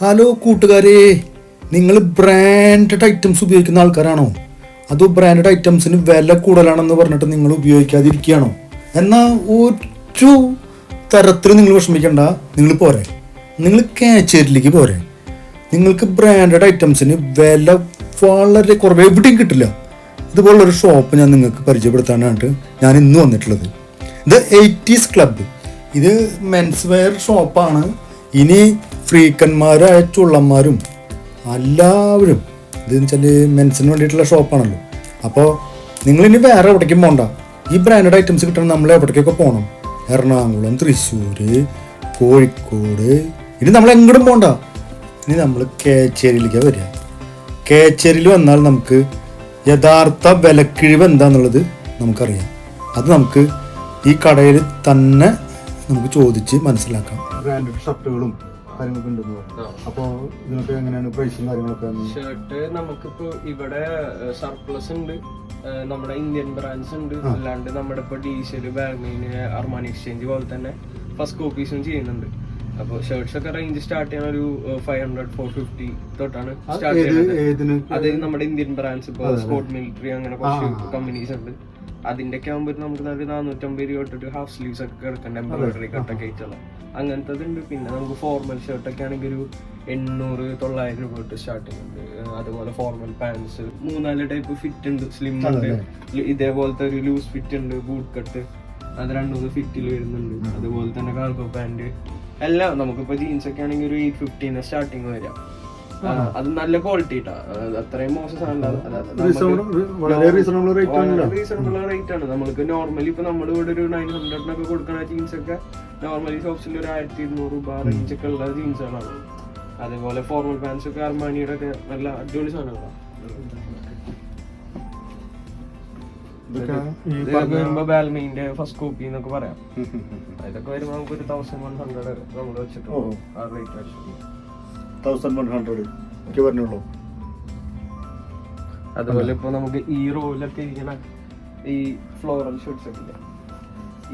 Hello കൂട്ടുകാരെ. നിങ്ങൾ branded items ഉപയോഗിക്കുന്ന ആൾക്കാരാണോ? അതോ ബ്രാൻഡഡ് ഐറ്റംസിന് വില കൂടുതലാണെന്ന് പറഞ്ഞിട്ട് നിങ്ങൾ ഉപയോഗിക്കാതിരിക്കുകയാണോ? എന്നാൽ ഒരു തരത്തിൽ നിങ്ങൾ വിഷമിക്കണ്ട. നിങ്ങൾ പോരെ. നിങ്ങൾ കാച്ചേരിയിലേക്ക് പോരെ. നിങ്ങൾക്ക് ബ്രാൻഡഡ് ഐറ്റംസിന് വില വളരെ കുറവ് എവിടെയും കിട്ടില്ല. ഇതുപോലുള്ളൊരു ഷോപ്പ് ഞാൻ നിങ്ങൾക്ക് പരിചയപ്പെടുത്താനായിട്ട് ഞാൻ ഇന്ന് വന്നിട്ടുള്ളത്. ഇത് എയ്റ്റീസ് ക്ലബ്ബ് ഇത് മെൻസ് വെയർ ഷോപ്പാണ് ഇനി ഫ്രീക്കന്മാരായ ചുള്ളന്മാരും എല്ലാവരും ഇതെന്ന് വെച്ചാൽ മെൻസിന് വേണ്ടിയിട്ടുള്ള ഷോപ്പാണല്ലോ അപ്പോൾ ഇനി വേറെ എവിടേക്കും പോകണ്ട ഈ ബ്രാൻഡഡ് ഐറ്റംസ് കിട്ടണം നമ്മൾ എവിടേക്കൊക്കെ പോകണം എറണാകുളം തൃശ്ശൂർ കോഴിക്കോട്. ഇനി നമ്മൾ എങ്ങോട്ടും പോകണ്ട ഇനി നമ്മൾ കേച്ചേരിയിലേക്ക് വരിക. കേച്ചേരിയിൽ വന്നാൽ നമുക്ക് യഥാർത്ഥ വിലക്കിഴിവ് എന്താന്നുള്ളത് നമുക്കറിയാം. അത് നമുക്ക് ഈ കടയിൽ തന്നെ നമുക്ക് ചോദിച്ച് മനസ്സിലാക്കാം. ബ്രാൻഡഡ് ഷർട്ടുകളും കാര്യങ്ങളൊക്കെ ഉണ്ടെന്ന് അപ്പോൾ ഇതിനൊക്കെ എങ്ങനെയാണ് പ്രൈസും കാര്യങ്ങളൊക്കെ ഷർട്ട് നമുക്കിപ്പോ ഇവിടെ സർപ്ലസ് ഉണ്ട്. നമ്മുടെ ഇന്ത്യൻ ബ്രാൻഡ്സ് ഉണ്ട്. അല്ലാണ്ട് നമ്മുടെ ഇപ്പൊ ഡീസൽ ബാഗ്മീന് അർമാനി എക്സ്ചേഞ്ച് പോലെ തന്നെ ഫസ്റ്റ് കോപ്പീസും ചെയ്യുന്നുണ്ട്. അപ്പൊ ഷർട്ട്സ് ഒക്കെ റേഞ്ച് സ്റ്റാർട്ട് ചെയ്യണ ഒരു ഫൈവ് ഹൺഡ്രഡ് ഫോർ ഫിഫ്റ്റി തൊട്ടാണ് സ്റ്റാർട്ട് ചെയ്യുന്നത് അതായത് നമ്മുടെ ഇന്ത്യൻ ബ്രാൻഡ്സ് ഇപ്പൊ സ്പോർട്ട് മിലിറ്ററി അങ്ങനെ കുറച്ച് കമ്പനീസ് ഉണ്ട്. അതിന്റെ ഒക്കെ ആകുമ്പോൾ നമുക്ക് നല്ല നാനൂറ്റമ്പത് രൂപ തൊട്ടിട്ട് ഹാഫ് സ്ലീവ്സ് ഒക്കെ കിടക്കണ്ട എംബ്രോയിഡറി കട്ടൊക്കെ ആയിട്ടുള്ള. അങ്ങനത്തെ ഉണ്ട്. പിന്നെ നമുക്ക് ഫോർമൽ ഷർട്ട് ഒക്കെ ആണെങ്കിൽ ഒരു എണ്ണൂറ് തൊള്ളായിരം രൂപ തൊട്ട് സ്റ്റാർട്ടിംഗ് ഉണ്ട് അതുപോലെ ഫോർമൽ പാൻസ് മൂന്നാൽ ടൈപ്പ് ഫിറ്റ് ഉണ്ട്. സ്ലിം ഉണ്ട്. ഇതേപോലത്തെ ഒരു ലൂസ് ഫിറ്റ് ഉണ്ട്. ബൂട്ട് കട്ട് അത് രണ്ടുമൂന്ന് ഫിറ്റിൽ വരുന്നുണ്ട്. അതുപോലെ തന്നെ കാർഗോ പാന്റ് എല്ലാം നമുക്കിപ്പോ ജീൻസ് ഒക്കെ ആണെങ്കിൽ ഒരു എയ്റ്റ് ഫിഫ്റ്റീന് സ്റ്റാർട്ടിങ് വരാം അത് നല്ല ക്വാളിറ്റി അത്രയും മോശം റീസണബിൾ റേറ്റ് റീസണബിൾ റേറ്റ് ആണ്. നമ്മൾക്ക് നോർമലി ഇപ്പൊ നമ്മുടെ ഇവിടെ ഒരു നയൻ ഹൺഡ്രഡിനൊക്കെ കൊടുക്കുന്ന ജീൻസ് ഒക്കെ നോർമലി ഷോപ്സിൽ ഒരു ആയിരത്തി ഇരുന്നൂറ് രൂപ റേഞ്ച് ഒക്കെ ഉള്ള ജീൻസുകളാണ് അതേപോലെ ഫോർമൽ പാൻസ് ഒക്കെ അർമാനിയുടെ ഒക്കെ നല്ല അടിപൊളി സാധനങ്ങളാണ് ബാൽമീന്റെ ഫസ്റ്റ് കോപ്പി എന്നൊക്കെ പറയാം. ഇതൊക്കെ വരുമ്പോ നമുക്ക് ഒരു തൗസൻഡ് വൺ ഹൺഡ്രഡ് നമ്മൾ വെച്ചിട്ടുണ്ട് ആ റേറ്റ് വെച്ചിട്ടുണ്ട് തൗസൻഡ് വൺ ഹൺഡ്രഡ് ഒക്കെ പറഞ്ഞുള്ളൂ. അതുപോലെ ഇപ്പൊ നമുക്ക് ഈ റോയിലൊക്കെ ഇരിക്കണ ഈ ഫ്ലോറൽ ഷർട്ട്സ് ഒക്കെ ഇല്ല?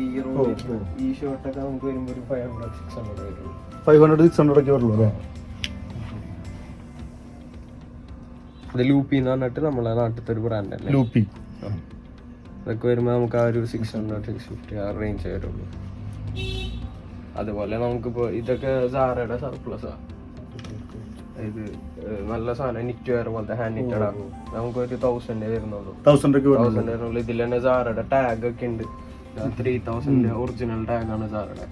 ഈ റോയിൽ ഈ ഷർട്ടൊക്കെ നമുക്ക് വരുമ്പോ ഒരു ഫൈവ് ഹൺഡ്രഡ് സിക്സ് ഹൺഡ്രഡ് വരുള്ളൂ ഫൈവ് ഹൺഡ്രഡ് സിക്സ് ഹൺഡ്രഡ് ഒക്കെ വരുള്ളൂ അല്ലേ? ഇത് ലൂപ്പി എന്ന് പറഞ്ഞിട്ട് നമ്മളെ നാട്ടിലത്തെ ഒരു ബ്രാൻഡ് അല്ലേ? ലൂപ്പി അതൊക്കെ വരുമ്പോൾ നമുക്ക് ആ ഒരു സിക്സ് ഹൺഡ്രഡ് സിക്സ് ഫിഫ്റ്റി ആ റേഞ്ച് വരുള്ളൂ. അതുപോലെ നമുക്കിപ്പോൾ ഇതൊക്കെ സാറയുടെ സർപ്ലസ് ഇത് നല്ല സാധനം നിറ്റ് വെയർ പോലത്തെ ഹാൻഡ് നിറ്റഡാ നമുക്ക് ഒരു തൗസൻഡേ വരുന്നുള്ളൂ. തൗസൻഡ് ഒക്കെ വരുള്ളൂ തൗസൻഡ് വരുന്നുള്ളൂ ഇതിൽ തന്നെ സാറയുടെ ടാഗ് ഒക്കെ ഉണ്ട്. ത്രീ തൗസൻഡ് ഒറിജിനൽ ടാഗ് ആണ് സാറുടെ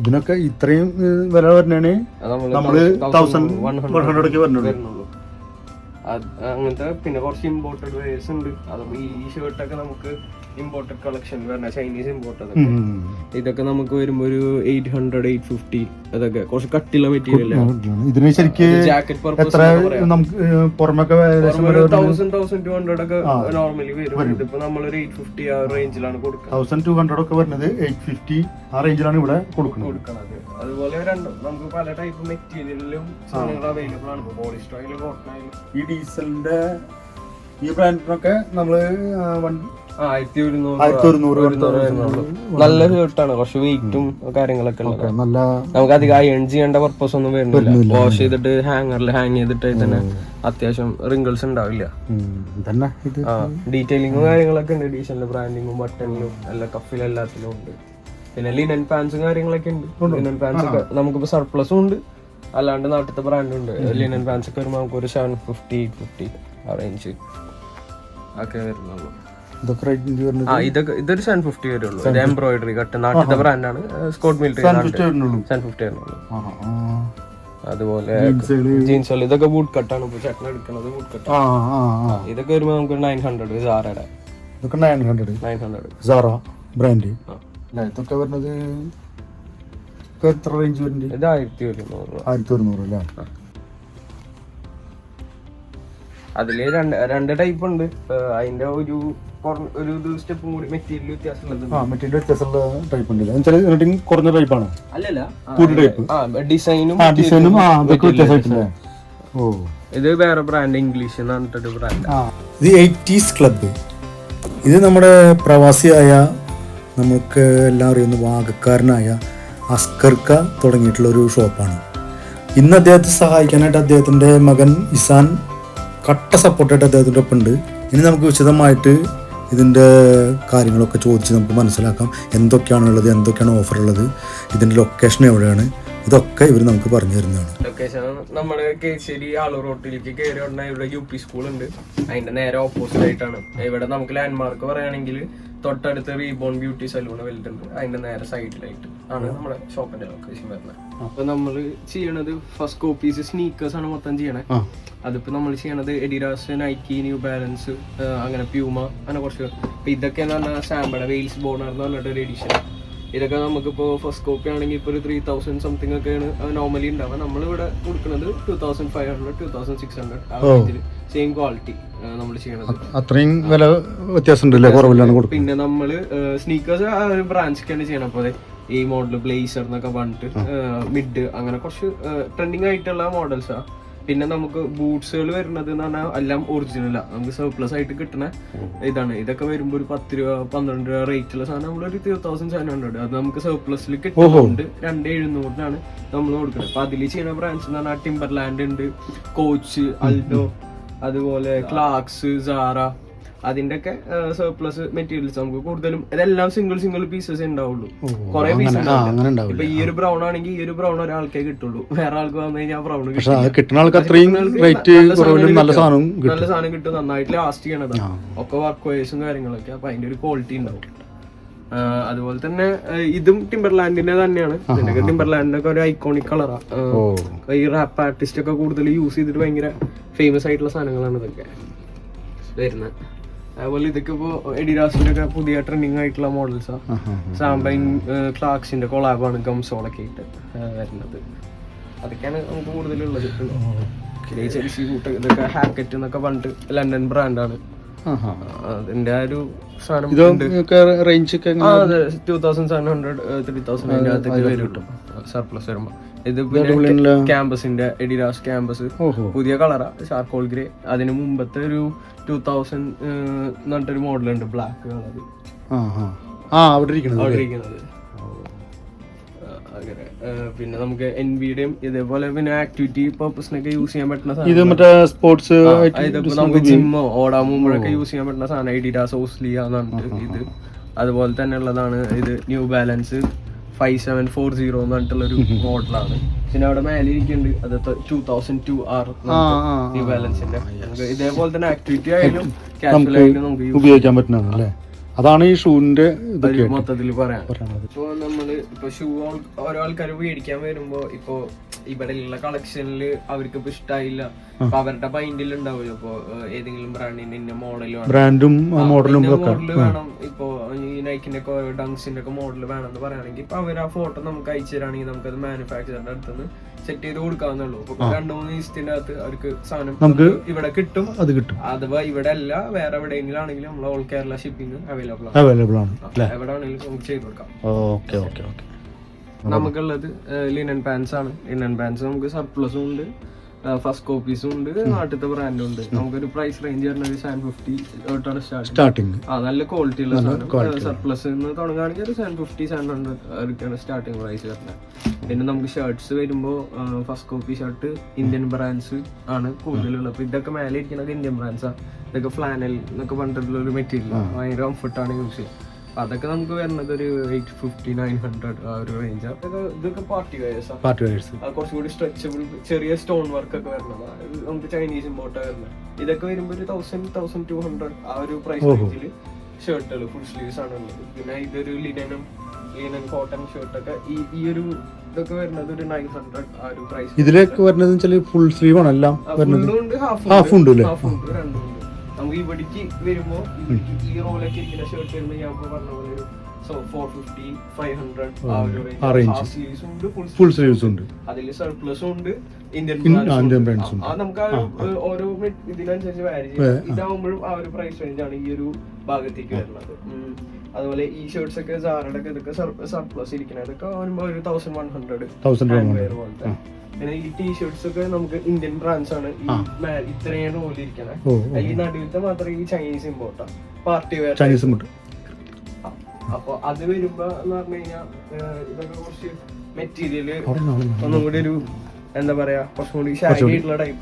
ഇതിനൊക്കെ ഇത്രയും വില വരണേ അത് നമ്മൾ നമ്മൾ thousand 1000 one 100 ഒക്കെ വരുന്നുള്ളൂ. വരുന്നുള്ളൂ. അങ്ങനത്തെ പിന്നെ കുറച്ച് ഇമ്പോർട്ടഡ് വേസ് ഉണ്ട്. അത് ഈ ഷർട്ടൊക്കെ നമുക്ക് ഇമ്പോർട്ടഡ് കളക്ഷൻ പറഞ്ഞ ചൈനീസ് ഇമ്പോർട്ടഡ്. ഇതൊക്കെ നമുക്ക് വരുമ്പോ ഒരു എയ്റ്റ് ഹൺഡ്രഡ് എയ്റ്റ് ഫിഫ്റ്റി അതൊക്കെ കുറച്ച് കട്ടിയുള്ള മെറ്റീരിയൽ ഇതിന് ശരിക്ക് തൗസൻഡ് തൗസൻഡ് ടു ഹൺഡ്രഡ് ഒക്കെ നോർമലി വരും. ഇതിപ്പോ നമ്മളൊരു എയ്റ്റ് ഫിഫ്റ്റി ആ റേഞ്ചിലാണ് കൊടുക്കുക തൗസൻഡ് ടു ഹൺഡ്രഡ് ഒക്കെ വരുന്നത് എയ്റ്റ് ഫിഫ്റ്റി ആ റേഞ്ചിലാണ് ഇവിടെ കൊടുക്കുന്നത്. അതുപോലെ രണ്ട് നമുക്ക് പല ടൈപ്പ് മെറ്റീരിയലിലും സാധനങ്ങൾ അവൈലബിൾ ആണ്. പോളിസ്റ്റർ ആയാലും കോട്ടൺ ആയാലും. ഈ ഡീസലിന്റെ ഈ ബ്രാൻഡിനൊക്കെ നമ്മൾ വണ്ടി ആയിരത്തി ഒരുന്നൂറ്. നല്ല ഷർട്ടാണ് കുറച്ച് വെയിറ്റും കാര്യങ്ങളൊക്കെ ഉള്ളത്. നല്ല നമുക്ക് അധികം അയൺ ചെയ്യേണ്ട പർപ്പസ് ഒന്നും വരുന്നില്ല. വാഷ് ചെയ്തിട്ട് ഹാങ്ങറിൽ ഹാങ് ചെയ്തിട്ട് തന്നെ അത്യാവശ്യം റിങ്കിൾസ് ഉണ്ടാവില്ല. ഡീറ്റെയിലിങ്ങും കാര്യങ്ങളൊക്കെ ഉണ്ട്. ഡീസലിന്റെ ബ്രാൻഡിങ്ങും ബട്ടണിലും എല്ലാ കഫിലും എല്ലാത്തിലും ഉണ്ട്. പിന്നെ ലിനൻ പാൻസും കാര്യങ്ങളൊക്കെ ഉണ്ട്. ലിനൻ പാൻസ് ഒക്കെ നമുക്കിപ്പോ സർപ്ലസും ഉണ്ട്. അല്ലാണ്ട് നാട്ടിലത്തെ ബ്രാൻഡും ഉണ്ട്. ലിനൻ പാൻസ് ഒക്കെ വരുമ്പോൾ നമുക്ക് ഒരു സെവൻ ഫിഫ്റ്റി എയ്റ്റ് ഫിഫ്റ്റി ആ റേഞ്ച് ഒക്കെ വരുന്നുള്ളൂ. ഇതൊക്കെ ഇതൊരു സെവൻ ഫിഫ്റ്റി വരുള്ളൂ. ഇത് എംബ്രോയിഡറി കട്ട് നാട്ടിലത്തെ ബ്രാൻഡാണ് സ്കോട്ട് മിലിറ്ററി സെവൻ ഫിഫ്റ്റി വരുന്നുള്ളൂ. ആ. അതുപോലെ ജീൻസ് ഇതൊക്കെ ബൂട്ട് കട്ടാണ് ഇപ്പൊ ചേട്ടൻ എടുക്കുന്നത് ബൂട്ട് കട്ട് ഇതൊക്കെ വരുമ്പോ നമുക്ക് നയൻ ഹൺഡ്രഡ് സാറയുടെ ഇതൊക്കെ nine hundred nine hundred Zara brand ഇതൊക്കെ വരുന്നത് എത്ര റേഞ്ച് വരുന്നുണ്ട്? ഇത് ആയിരത്തി ഒരുന്നൂറ് ആയിരത്തി ഒരുന്നൂറ് അല്ലേ? അതിൽ രണ്ട് രണ്ട് ടൈപ്പ് ഉണ്ട്. അതിന്റെ ഒരു ഒരു സ്റ്റെപ്പും കൂടി മെറ്റീരിയൽ വ്യത്യാസമുള്ളത് കുറഞ്ഞ ടൈപ്പാണ് അല്ലല്ല. ഡിസൈനും ഡിസൈനും ഓ. ഇത് വേറെ ബ്രാൻഡ് ഇംഗ്ലീഷ് എന്ന് പറഞ്ഞിട്ടൊരു ബ്രാൻഡ് ആ. ഇത് എയ്റ്റീസ് ക്ലബ്ബ് ഇത് നമ്മുടെ പ്രവാസിയായ നമുക്ക് എല്ലാം അറിയുന്ന വാഗക്കാരനായ അസ്കർക്ക തുടങ്ങിയിട്ടുള്ള ഒരു ഷോപ്പാണ് ഇന്ന് അദ്ദേഹത്തെ സഹായിക്കാനായിട്ട് അദ്ദേഹത്തിന്റെ മകൻ ഇസാൻ കട്ട സപ്പോർട്ടായിട്ട് അദ്ദേഹത്തിന്റെ ഒപ്പം ഉണ്ട്. ഇനി നമുക്ക് വിശദമായിട്ട് ഇതിന്റെ കാര്യങ്ങളൊക്കെ ചോദിച്ച് നമുക്ക് മനസ്സിലാക്കാം. എന്തൊക്കെയാണ് ഉള്ളത് എന്തൊക്കെയാണ് ഓഫർ ഉള്ളത് ഇതിന്റെ ലൊക്കേഷൻ എവിടെയാണ് ഇതൊക്കെ ഇവർ നമുക്ക് പറഞ്ഞു തരുന്നതാണ്. ലൊക്കേഷൻ നമ്മുടെ കേശ്ശേരി ആളൂർ റോട്ടിലേക്ക് കയറി ഉടനെ ഇവിടെ യു പി സ്കൂൾ ഉണ്ട്. അതിന്റെ നേരെ ഓപ്പോസിറ്റ് ആയിട്ടാണ്. ഇവിടെ നമുക്ക് ലാൻഡ്മാർക്ക് പറയുകയാണെങ്കിൽ തൊട്ടടുത്ത് റീബോൺ ബ്യൂട്ടി സലൂൺ വലുതുണ്ട് അതിന്റെ നേരെ സൈഡിലായിട്ട് ആണ് നമ്മുടെ ഷോപ്പിന്റെ ലൊക്കേഷൻ വരുന്നത്. അപ്പൊ നമ്മൾ ചെയ്യണത് ഫസ്റ്റ് കോപ്പീസ് സ്നീക്കേഴ്സ് ആണ് മൊത്തം ചെയ്യണേ. അതിപ്പോ നമ്മൾ ചെയ്യണത് എഡിഡാസ് നൈക്കി ന്യൂ ബാലൻസ് അങ്ങനെ പ്യൂമ അങ്ങനെ കുറച്ച്. അപ്പൊ ഇതൊക്കെ എന്ന് പറഞ്ഞാൽ സാമ്പയുടെ വെയിൽസ് ബോണർ എന്ന് പറഞ്ഞിട്ട് ഒരു എഡിഷൻ ഇതൊക്കെ നമുക്കിപ്പോ ഫസ്റ്റ് കോപ്പി ആണെങ്കിൽ ഇപ്പൊ ഒരു ത്രീ തൗസൻഡ് സംതിങ് ഒക്കെയാണ് നോർമലി ഉണ്ടാവുക. നമ്മളിവിടെ കൊടുക്കുന്നത് two thousand five hundred two thousand six hundred ആ റേഞ്ചിൽ സെയിം ക്വാളിറ്റി നമ്മൾ ചെയ്യണത്. അത്രയും വില വ്യത്യാസം പിന്നെ നമ്മൾ സ്നീക്കേഴ്സ് ആ ഒരു ബ്രാഞ്ചൊക്കെയാണ് ചെയ്യണം അപ്പോൾ ഈ മോഡൽ ബ്ലേസർ എന്നൊക്കെ പറഞ്ഞിട്ട് മിഡ് അങ്ങനെ കുറച്ച് ട്രെൻഡിങ് ആയിട്ടുള്ള മോഡൽസാ പിന്നെ നമുക്ക് ബൂട്ട്സുകൾ വരുന്നത് എന്ന് പറഞ്ഞാൽ എല്ലാം ഒറിജിനലാണ് നമുക്ക് സർപ്ലസ് ആയിട്ട് കിട്ടുന്ന ഇതാണ്. ഇതൊക്കെ വരുമ്പോൾ ഒരു പത്ത് രൂപ പന്ത്രണ്ട് രൂപ റേറ്റുള്ള സാധനം നമ്മൾ ഒരു ത്രീ തൗസൻഡ് സെവൻ ഹൺഡ്രഡ് അത് നമുക്ക് സർപ്ലസിൽ കിട്ടുന്നുണ്ട് രണ്ട് എഴുന്നൂറിനാണ് നമ്മൾ കൊടുക്കുന്നത് അപ്പൊ അതിൽ ചെയ്യുന്ന ബ്രാൻഡ്സ് എന്ന് പറഞ്ഞാൽ ടിംബർലാൻഡ് ഉണ്ട് കോച്ച് അൽഡോ അതുപോലെ ക്ലാക്സ് സാറ അതിന്റെ ഒക്കെ സർപ്ലസ് മെറ്റീരിയൽസ് നമുക്ക് കൂടുതലും ഇതെല്ലാം സിംഗിൾ സിംഗിൾ പീസസ് ഉണ്ടാവുള്ളൂ. കുറെ പീസ് ഇപ്പൊ ഈ ഒരു ബ്രൗൺ ആണെങ്കിൽ ഈ ഒരു ബ്രൗൺ ഒരാൾക്കേ കിട്ടുള്ളൂ. വേറെ ആൾക്ക് വന്നു കഴിഞ്ഞാൽ ബ്രൗൺ കിട്ടും. നല്ല സാധനം കിട്ടും. നന്നായിട്ട് ലാസ്റ്റ് ചെയ്യണത്. ഒക്കെ വർക്ക് കാര്യങ്ങളൊക്കെ. അപ്പൊ അതിന്റെ ഒരു ക്വാളിറ്റി ഉണ്ടാവും. അതുപോലെ തന്നെ ഇതും ടിംബർലാൻഡിന്റെ തന്നെയാണ്. ഇതിന്റെ ടിംബർലാൻഡിന്റെ ഒക്കെ ഒരു ഐക്കോണിക് കളറാ ഓ. ഈ റാപ്പ് ആർട്ടിസ്റ്റ് ഒക്കെ കൂടുതൽ യൂസ് ചെയ്തിട്ട് ഭയങ്കര ഫേമസ് ആയിട്ടുള്ള സാധനങ്ങളാണ് ഇതൊക്കെ വരുന്നത്. അതുപോലെ ഇതൊക്കെ ഇപ്പോ എഡിഡാസിന്റെ ഒക്കെ പുതിയ ട്രെൻഡിങ് ആയിട്ടുള്ള മോഡൽസാ സാമ്പൈൻ ക്ലാക്സിന്റെ കൊളാബാണ് ഗംസോളൊക്കെ ആയിട്ട് വരുന്നത്. അതൊക്കെയാണ് നമുക്ക് കൂടുതലുള്ളത്. പിന്നെ ചെൽസി കൂട്ട് ഇതൊക്കെ ഹാക്കറ്റ് എന്നൊക്കെ പണ്ട് ലണ്ടൻ ബ്രാൻഡാണ് അതിന്റെ ആ ഒരു സാധനം range two thousand seven hundred three thousand അതിന്റെ അകത്തേക്ക് വരും സർപ്ലസ് വരുമ്പോ. ഇത് ക്യാമ്പസിന്റെ എഡിഡാസ് ക്യാമ്പസ് പുതിയ കളറാ ചാർക്കോൾ ഗ്രേ അതിന് മുമ്പത്തെ ഒരു ടൂ തൗസൻഡ് എന്നിട്ടൊരു മോഡൽ ഉണ്ട് ബ്ലാക്ക് കളർ പിന്നെ നമുക്ക് എൻ വിയുടെയും ഇതേപോലെ പിന്നെ ആക്ടിവിറ്റി പർപ്പസിനൊക്കെ യൂസ് ചെയ്യാൻ പറ്റുന്ന ഇത് മറ്റേ സ്പോർട്സ് നമുക്ക് ജിമ്മോ ഓടാൻ പോകുമ്പോഴൊക്കെ യൂസ് ചെയ്യാൻ പറ്റുന്ന സാധനം എഡിഡാസ് ഓസ്ലിയ എന്നിട്ട് ഇത്. അതുപോലെ തന്നെ ഉള്ളതാണ് ഇത് New Balance five seven four zero എന്ന് പറഞ്ഞിട്ടുള്ള ഒരു മോഡലാണ് പിന്നെ അവിടെ മേലെ ഇരിക്കുന്നുണ്ട് അത് two thousand two R new ബാലൻസിന്റെ ഇതേപോലെ തന്നെ ആക്ടിവിറ്റി ആയാലും ആയാലും നമുക്ക് ഉപയോഗിക്കാൻ പറ്റുന്നതാണ് അല്ലേ? അതാണ് ഈ ഷൂവിന്റെ മൊത്തത്തിൽ പറയാം. ഇപ്പൊ നമ്മൾ ഇപ്പൊ ഷൂ ഓരോ ആൾക്കാർ മേടിക്കാൻ വരുമ്പോ ഇപ്പൊ ഇവിടെ ഉള്ള കളക്ഷനിൽ അവർക്ക് ഇപ്പൊ ഇഷ്ടായില്ല അപ്പൊ അവരുടെ മൈൻഡിൽ ഉണ്ടാവുമല്ലോ. ഇപ്പൊ ഏതെങ്കിലും ബ്രാൻഡിന്റെ ഇന്ന മോഡൽ ബ്രാൻഡും മോഡലും മോഡൽ വേണം. ഇപ്പൊ ഈ നൈക്കിന്റെ ഒക്കെ ഡങ്സിന്റെ ഒക്കെ മോഡൽ വേണം എന്ന് പറയുകയാണെങ്കിൽ ഇപ്പൊ അവർ ആ ഫോട്ടോ നമുക്ക് അയച്ചു തരാണെങ്കിൽ നമുക്ക് അത് മാനുഫാക്ചറിന്റെ അടുത്തുനിന്ന് സെറ്റ് ചെയ്ത് കൊടുക്കാവുന്നുള്ളൂ രണ്ടു മൂന്ന് ദിവസത്തിന്റെ അകത്ത് അവർക്ക് സാധനം നമുക്ക് ഇവിടെ കിട്ടും. അത് കിട്ടും. അഥവാ ഇവിടെ അല്ല വേറെ എവിടെയെങ്കിലും ആണെങ്കിലും നമ്മൾ ഓൾ കേരള ഷിപ്പിംഗ് അവൈലബിൾ ആണ്. അവൈലബിൾ ആണ്. എവിടെ ആണെങ്കിലും നമുക്ക് ചെയ്ത് കൊടുക്കാം. Okay okay okay. നമുക്കുള്ളത് ലിനൻ പാൻസ് ആണ്. ലിനൻ പാൻസ് നമുക്ക് സർപ്ലസും ഉണ്ട്. ഫസ്റ്റ് കോപ്പീസും ഉണ്ട്. നാട്ടിലത്തെ ബ്രാൻഡും ഉണ്ട്. നമുക്കൊരു പ്രൈസ് റേഞ്ച് വരുന്നത് സെവൻ ഫിഫ്റ്റി തൊട്ടാണ് സ്റ്റാർട്ടിംഗ് സ്റ്റാർട്ടിങ് ആ നല്ല ക്വാളിറ്റി ഉള്ള സാധനം. സർപ്ലസ് തുടങ്ങുകയാണെങ്കിൽ ഒരു seven fifty seven hundred starting price വരുന്നത്. പിന്നെ നമുക്ക് ഷർട്ട്സ് വരുമ്പോൾ first copy shirt Indian brands ആണ് കൂടുതലുള്ളത്. അപ്പോൾ ഇതൊക്കെ മേലെ ഇരിക്കുന്നത് ഇന്ത്യൻ ബ്രാൻഡ്സാണ് ഇതൊക്കെ ഫ്ലാനൽ എന്നൊക്കെ പറഞ്ഞിട്ടുള്ള ഒരു മെറ്റീരിയൽ ഭയങ്കര കംഫർട്ടാണ് യൂസ് ചെയ്യുക അപ്പൊ അതൊക്കെ നമുക്ക് വരുന്നത് ഒരു എയ്റ്റ് ഫിഫ്റ്റി നയൻ ഹൺഡ്രഡ് ആ ഒരു റേഞ്ച് ഇതൊക്കെ പാർട്ടി വയേഴ്സ് പാർട്ടി വയേഴ്സ് കുറച്ചുകൂടി സ്ട്രെച്ചബിൾ ചെറിയ സ്റ്റോൺ വർക്ക് ഒക്കെ വരുന്നതാണ് നമുക്ക് ചൈനീസ് ഇമ്പോർട്ട് വരുന്നത്. ഇതൊക്കെ വരുമ്പോൾ ഒരു തൗസൻഡ് തൗസൻഡ് ടു ഹൺഡ്രഡ് ആ ഒരു പ്രൈസ് റേഞ്ചിൽ ഷർട്ടുകൾ ഫുൾ സ്ലീവ്സ് ആണ് ഉള്ളത്. പിന്നെ ഇതൊരു ലിനനും ലിനൻ കോട്ടൺ ഷർട്ടൊക്കെ ഈ ഈ ഒരു ഇതൊക്കെ വരുന്നത് ഒരു നയൻ ഹൺഡ്രഡ് ആ ഒരു പ്രൈസ് ഇതിലേക്ക് വരുന്നത് ഫുൾ സ്ലീവ് ആണ് എല്ലാം വരുന്നത്. ഹാഫ് ഉണ്ട് ഹാഫ് ഉണ്ട്. രണ്ടും നമുക്ക് ഇവിടേക്ക് വരുമ്പോൾ ഇവിടേക്ക് ഈ റോളൊക്കെ ഇരിക്കുന്ന ഷർട്ട് വരുമ്പോൾ ഞാൻ പറഞ്ഞ പോലെ ഒരു ഫോർ ഫിഫ്റ്റി ഫൈവ് ഹൺഡ്രഡ് ആ ഒരു റേഞ്ച് ഉണ്ട് ഫുൾ സ്ലീവ്സ് ഉണ്ട്. അതിൽ സർപ്ലസും ഉണ്ട് ഇന്ത്യൻ ആ, ഉണ്ട്. നമുക്ക് ആ ഒരു, ഓരോ ഇതിനനുസരിച്ച് വാരി ഇതാവുമ്പോഴും ആ ഒരു പ്രൈസ് റേഞ്ചാണ് ഈ ഒരു ഭാഗത്തേക്ക് വരുന്നത്. അതുപോലെ ഈ ഷർട്ട്സ് ഒക്കെ സാറയുടെ ഒക്കെ ഇതൊക്കെ സർപ്ലസ് ഇരിക്കുന്നത് ഇതൊക്കെ വരുമ്പോൾ ഒരു തൗസൻഡ് വൺ ഹൺഡ്രഡ് പോലത്തെ. പിന്നെ ഈ ടീഷർട്സ് ഒക്കെ നമുക്ക് ഇന്ത്യൻ ബ്രാൻഡ്സ് ആണ്. ഇത്രയാണ് പോലെ ഇരിക്കണേ. ഈ നടുവിലത്തെ മാത്രം ഈ ചൈനീസ് ഇമ്പോർട്ടാ പാർട്ടി വെയർ ചൈനീസ് അപ്പൊ അത് വരുമ്പോ എന്ന് പറഞ്ഞു കഴിഞ്ഞാൽ ഇതൊക്കെ കുറച്ച് മെറ്റീരിയൽ. ഒന്നും കൂടി ഒരു എന്താ പറയാ കുറച്ചും കൂടി ഷാരി ആയിട്ടുള്ള ടൈപ്പ്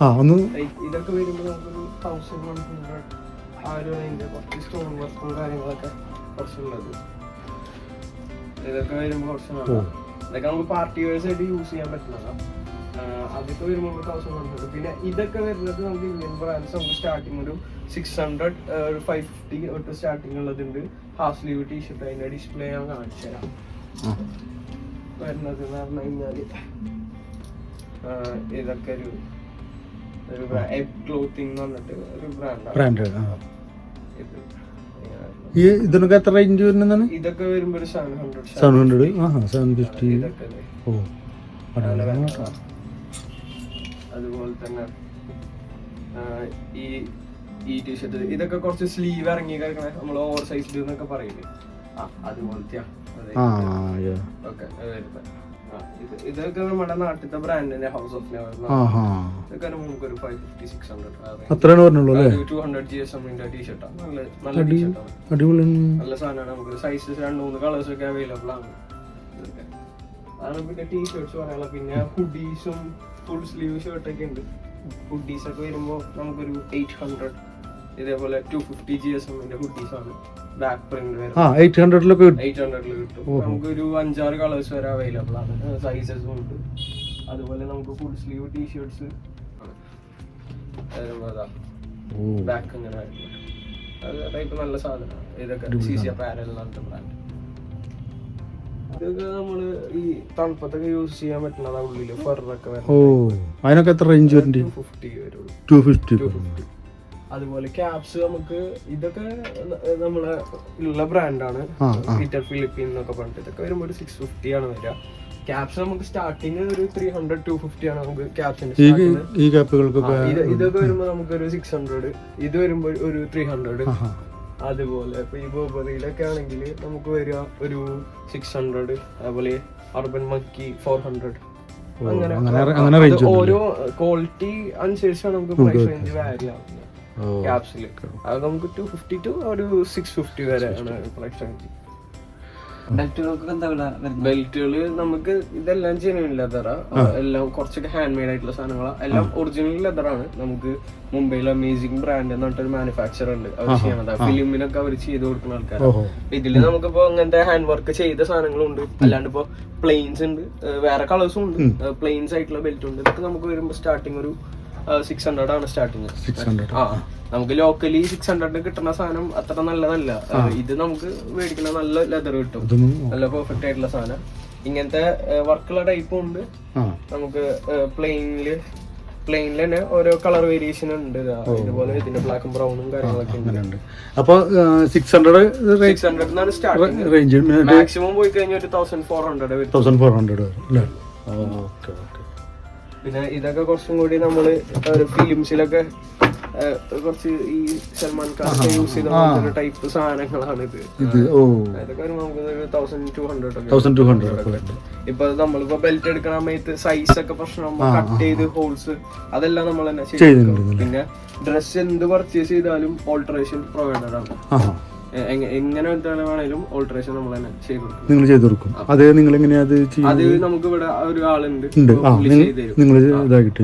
ഇതൊക്കെ വരുമ്പോ നമുക്കൊരു തൗസൻഡ് വൺ ഹൺഡ്രഡ് ആ ഒരു റേഞ്ച് കുറച്ച് സ്റ്റോൺ വർക്കും കാര്യങ്ങളൊക്കെ കുറച്ചുള്ളത്. ഇതൊക്കെ വരുമ്പോ കുറച്ച് ഇതൊക്കെ നമുക്ക് പാർട്ടി വേഴ്സ് ആയിട്ട് യൂസ് ചെയ്യാൻ പറ്റുന്നതാണ് അതൊക്കെ വരുമ്പോൾ തൗസൻഡ് വൺ ഹൺഡ്രഡ് പിന്നെ ഇതൊക്കെ വരുന്നത് നമുക്ക് ഇന്ത്യൻ ബ്രാൻഡ്സ് നമുക്ക് സ്റ്റാർട്ടിങ് ഒരു സിക്സ് ഹൺഡ്രഡ് ഒരു ഫൈവ് ഫിഫ്റ്റി തൊട്ട് സ്റ്റാർട്ടിങ് ഉള്ളതുണ്ട്. ഹാഫ് സ്ലീവ് ടീഷർട്ട് അതിന്റെ ഡിസ്പ്ലേ ഞാൻ കാണിച്ചു തരാം. വരുന്നത് എന്ന് പറഞ്ഞു കഴിഞ്ഞാൽ ഇതൊക്കെ ഒരു ഒരു ക്ലോത്തിങ് എന്ന് പറഞ്ഞിട്ട് ഒരു ബ്രാൻഡാണ് ഇത്. ഈ ഇതിനൊക്കെ എത്ര റേഞ്ച് വരുന്നതാണ്? ഇതൊക്കെ വരുമ്പോൾ ഒരു സെവൻ ഹൺഡ്രഡ് സെവൻ ഹൺഡ്രഡ് ആ സെവൻ ഫിഫ്റ്റി. ഓ. അതുപോലെ തന്നെ ഈ ഈ ടീഷർട്ട് ഇതൊക്കെ കുറച്ച് സ്ലീവ് ഇറങ്ങി കിടക്കണ നമ്മൾ ഓവർ സൈസ്ഡ് എന്നൊക്കെ പറയില്ലേ? ആ അതുപോലത്തെയാ. അതെ ആ yeah. ഓക്കെ ഇതൊക്കെ നമ്മുടെ നാട്ടിലത്തെ ബ്രാൻഡിന്റെ ഹൗസ് ഓഫ് നെവർ ഇതൊക്കെ നമുക്ക് ഒരു ഫൈവ് ഫിഫ്റ്റി സിക്സ് ഹൺഡ്രഡ് അത്രയാണ് പറഞ്ഞുള്ളൂ അല്ലേ? ടു ഹൺഡ്രഡ് ജി എസ് എമ്മിന്റെ ടീഷർട്ടാണ് നല്ല നല്ല ടീഷർട്ടാണ് അടിപൊളിയാണ് നല്ല സാധനമാണ് നമുക്ക് സൈസസ് രണ്ട് മൂന്ന് കളേഴ്സ് ഒക്കെ അവൈലബിൾ ആണ്. അതാണ് പിന്നെ ടീഷർട്സ് പറയാനുള്ള. പിന്നെ ഹുഡീസും ഫുൾ സ്ലീവ് ഷർട്ടൊക്കെ ഉണ്ട്. ഹുഡീസ് ഒക്കെ വരുമ്പോൾ നമുക്കൊരു എയ്റ്റ് ഹൺഡ്രഡ് ഇതേപോലെ ടു ഫിഫ്റ്റി ജി എസ് എമ്മിന്റെ ഹുഡീസ് ആണ്. ബാക്ക് പ്രിന്റ് ആ എയ്റ്റ് ഹൺഡ്രഡിലൊക്കെ കിട്ടും. എയ്റ്റ് ഹൺഡ്രഡിൽ കിട്ടും. നമുക്കൊരു അഞ്ചാറ് കളേഴ്സ് വരെ അവൈലബിൾ ആണ്. സൈസസും ഉണ്ട്. അതുപോലെ നമുക്ക് full sleeve T-shirts back ഇങ്ങനെ. അത് ടൈപ്പ് നല്ല സാധനമാണ്. ഇതൊക്കെ സി സി പാരൽ പറഞ്ഞിട്ട് ബ്രാൻഡ് ഇതൊക്കെ നമ്മൾ ഈ തണുപ്പത്തൊക്കെ യൂസ് ചെയ്യാൻ പറ്റുന്നതാ ഉള്ളിൽ. ഫെറൊക്കെ ഓ. അതിനൊക്കെ എത്ര റേഞ്ച് വരുന്നുണ്ട് ടു ഫിഫ്റ്റി അതുപോലെ ക്യാപ്സ് നമുക്ക് ഇതൊക്കെ നമ്മളെ ഉള്ള ബ്രാൻഡാണ് ഇറ്റർ പീറ്റർ ഫിലിപ്പീൻ എന്നൊക്കെ പറഞ്ഞിട്ട് ഇതൊക്കെ വരുമ്പോൾ ഒരു സിക്സ് ഫിഫ്റ്റി ആണ് വരിക. ക്യാപ്സ് നമുക്ക് സ്റ്റാർട്ടിങ് ഒരു ത്രീ ഹൺഡ്രഡ് ടു ഫിഫ്റ്റി ആണ് നമുക്ക് ക്യാപ്സിന്റെ ഈ ക്യാപ്പുകൾക്കൊക്കെ ഇതൊക്കെ വരുമ്പോൾ നമുക്ക് ഒരു സിക്സ് ഹൺഡ്രഡ് ഇത് വരുമ്പോൾ ഒരു ത്രീ ഹൺഡ്രഡ്. അതുപോലെ ഇപ്പൊ ഈ ബോബറിയിലൊക്കെ ആണെങ്കിൽ നമുക്ക് വരിക ഒരു സിക്സ് ഹൺഡ്രഡ് അതുപോലെ അർബൻ മക്കി ഫോർ ഹൺഡ്രഡ് അങ്ങനെ ഓരോ ക്വാളിറ്റി അനുസരിച്ചാണ് നമുക്ക് പ്രൈസ് റേഞ്ച് വാരി ആവുന്നത്. ക്യാപ്സിൽ അത് നമുക്ക് ടു ഫിഫ്റ്റി ടു ഒരു സിക്സ് ഫിഫ്റ്റി വരെ വരുന്നത്? ബെൽറ്റുകൾ നമുക്ക് ഇതെല്ലാം ജെനുവിൻ ലെതറാ എല്ലാം കുറച്ചൊക്കെ ഹാൻഡ് മെയ്ഡ് ആയിട്ടുള്ള സാധനങ്ങളാണ് എല്ലാം ഒറിജിനൽ ലെതറാണ് നമുക്ക് മുംബൈയിൽ അമേസിംഗ് ബ്രാൻഡ് എന്ന് പറഞ്ഞിട്ട് ഒരു മാനുഫാക്ചർ ഉണ്ട് അവർ ചെയ്യണത്. ഫിലിമിനൊക്കെ അവർ ചെയ്ത് കൊടുക്കുന്ന ആൾക്കാർ ഓഹോ. ഇതിൽ നമുക്കിപ്പോ അങ്ങനത്തെ ഹാൻഡ് വർക്ക് ചെയ്ത സാധനങ്ങളുണ്ട്. അല്ലാണ്ട് ഇപ്പോ പ്ലെയിൻസ് ഉണ്ട്. വേറെ കളേഴ്സും ഉണ്ട്. പ്ലെയിൻസ് ആയിട്ടുള്ള ബെൽറ്റ് ഉണ്ട്. ഇതൊക്കെ നമുക്ക് വരുമ്പോൾ സ്റ്റാർട്ടിങ് ഒരു സിക്സ് ഹൺഡ്രഡ് ആണ് സ്റ്റാർട്ടിങ് സിക്സ് ഹൺഡ്രഡ് ആ നമുക്ക് ലോക്കലി സിക്സ് ഹൺഡ്രഡിന് കിട്ടുന്ന സാധനം അത്ര നല്ലതല്ല. ഇത് നമുക്ക് മേടിക്കുന്ന നല്ല ലെതർ കിട്ടും. നല്ല പെർഫെക്റ്റ് ആയിട്ടുള്ള സാധനം. ഇങ്ങനത്തെ വർക്കുള്ള ടൈപ്പും ഉണ്ട്. നമുക്ക് പ്ലെയിനിൽ പ്ലെയിനിൽ തന്നെ ഓരോ കളർ വേരിയേഷൻ ഉണ്ട്. ഇതുപോലെ ഇതിന്റെ ബ്ലാക്കും ബ്രൗണും കാര്യങ്ങളൊക്കെ ഉണ്ട്. അപ്പോൾ six hundred six hundred range maximum പോയി കഴിഞ്ഞാൽ ഒരു thousand four hundred thousand four hundred വരും അല്ലേ? ഓക്കെ. പിന്നെ ഇതൊക്കെ കുറച്ചും കൂടി നമ്മൾ ഒരു ഫിലിംസിലൊക്കെ കുറച്ച് ഈ സൽമാൻ ഖാൻ യൂസ് ചെയ്ത ടൈപ്പ് സാധനങ്ങളാണ് ഇത്. നമുക്ക് thousand two hundred thousand two hundred ഇപ്പൊ നമ്മളിപ്പോ ബെൽറ്റ് എടുക്കണ സമയത്ത് സൈസ് ഒക്കെ പ്രശ്നം കട്ട് ചെയ്ത് ഹോൾസ് അതെല്ലാം നമ്മൾ തന്നെ പിന്നെ ഡ്രസ് എന്ത് പർച്ചേസ് ചെയ്താലും ഓൾട്ടറേഷൻ പ്രൊവൈഡഡ് ആണ്. എങ്ങനെ വേണേലും ഓൾട്ടറേഷൻ നമ്മൾ തന്നെ ചെയ്തു നിങ്ങൾ ചെയ്തു കൊടുക്കും. അത് നിങ്ങൾ എങ്ങനെയാ അത് അത് നമുക്ക് ഇവിടെ ഒരു ആളുണ്ട്. നിങ്ങൾ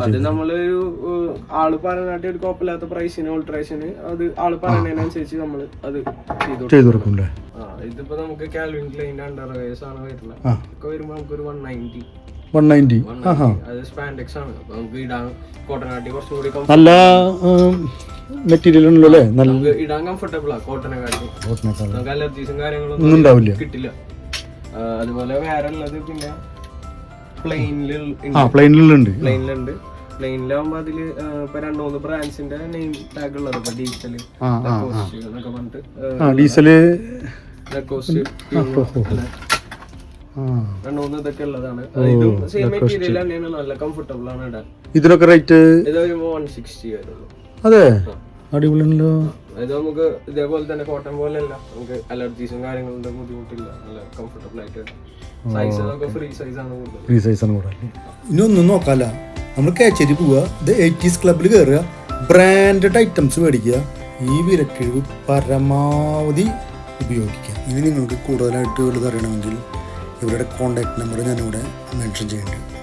അത് നമ്മളൊരു ആൾ പറഞ്ഞാട്ട് ഒരു കുഴപ്പമില്ലാത്ത പ്രൈസിന് ഓൾട്ടറേഷന് അത് ആൾ പറയുന്നതിനനുസരിച്ച് നമ്മൾ അത് ചെയ്തു കൊടുക്കും. ഇതിപ്പോ നമുക്ക് കാൽവിൻ ക്ലൈന്റെ അണ്ടർവേഴ്സ് ആണ് വരുന്നത്. ഒക്കെ വരുമ്പോ നമുക്കൊരു വൺ നയന്റി വൺ നയന്റി അത് സ്പാൻഡെക്സ് ആണ്. അപ്പൊ നമുക്ക് ഇടാൻ കോട്ടൺ കുറച്ചുകൂടി കുറച്ചും നല്ല മെറ്റീരിയൽ ഉണ്ടല്ലോ അല്ലേ നല്ല ഇടാൻ കംഫർട്ടബിൾ ആണ് കോട്ടനെ കാട്ടി കോട്ടിനേക്കാൾ നമുക്ക് അലർജീസും ഒന്നും കാര്യങ്ങളൊന്നും ഉണ്ടാവില്ല. കിട്ടില്ല. ആ, അതുപോലെ വേറെ ഉള്ളത് പിന്നെ പ്ലെയിനിൽ ആ പ്ലെയിനിലുണ്ട് പ്ലെയിനിലുണ്ട് പ്ലെയിനിലാവുമ്പോ അതിൽ ആ, ഇപ്പൊ രണ്ടു മൂന്ന് ബ്രാൻഡ്സിന്റെ നെയിം ടാഗ് ഉള്ളത്. ഇപ്പൊ ഡീസൽ ആ ആ എന്നൊക്കെ പറഞ്ഞിട്ട് ആ ഡീസൽ ലക്കോസ്റ്റ് ആ രണ്ട് മൂന്ന് ഇതൊക്കെ ഉള്ളതാണ്. ഇതും സെയിം മെറ്റീരിയൽ തന്നെയാണ്. നല്ല കംഫർട്ടബിൾ ആണ് ഇടാൻ. ഇതിനൊക്കെ റേറ്റ് ഇത് വരുമ്പോ വൺ സിക്സ്റ്റി വരുള്ളൂ. അതെ. അടിപൊളിയാണല്ലോ. ഇത് നമുക്ക് ഇതേപോലെ തന്നെ കോട്ടൺ പോലെയല്ല. നമുക്ക് അലർജീസും കാര്യങ്ങളുടെ ബുദ്ധിമുട്ടില്ല. നല്ല കംഫർട്ടബിൾ ആയിട്ട് സൈസ് നമുക്ക് ഫ്രീ സൈസ് ആണ് കൂടുതൽ ഫ്രീ സൈസാണ് കൂടെ ഇനി ഒന്നും നോക്കാല്ല. നമ്മൾ കേച്ചേരി പോവുക ഇത് എയ്റ്റീസ് ക്ലബിൽ കയറുക ബ്രാൻഡഡ് ഐറ്റംസ് മേടിക്കുക. ഈ വിലക്കിഴിവ് പരമാവധി ഉപയോഗിക്കുക. ഇനി നിങ്ങൾക്ക് കൂടുതലായിട്ട് വലുതറിയണമെങ്കിൽ ഇവരുടെ കോൺടാക്ട് നമ്പർ ഞാനിവിടെ മെൻഷൻ ചെയ്യുന്നുണ്ട്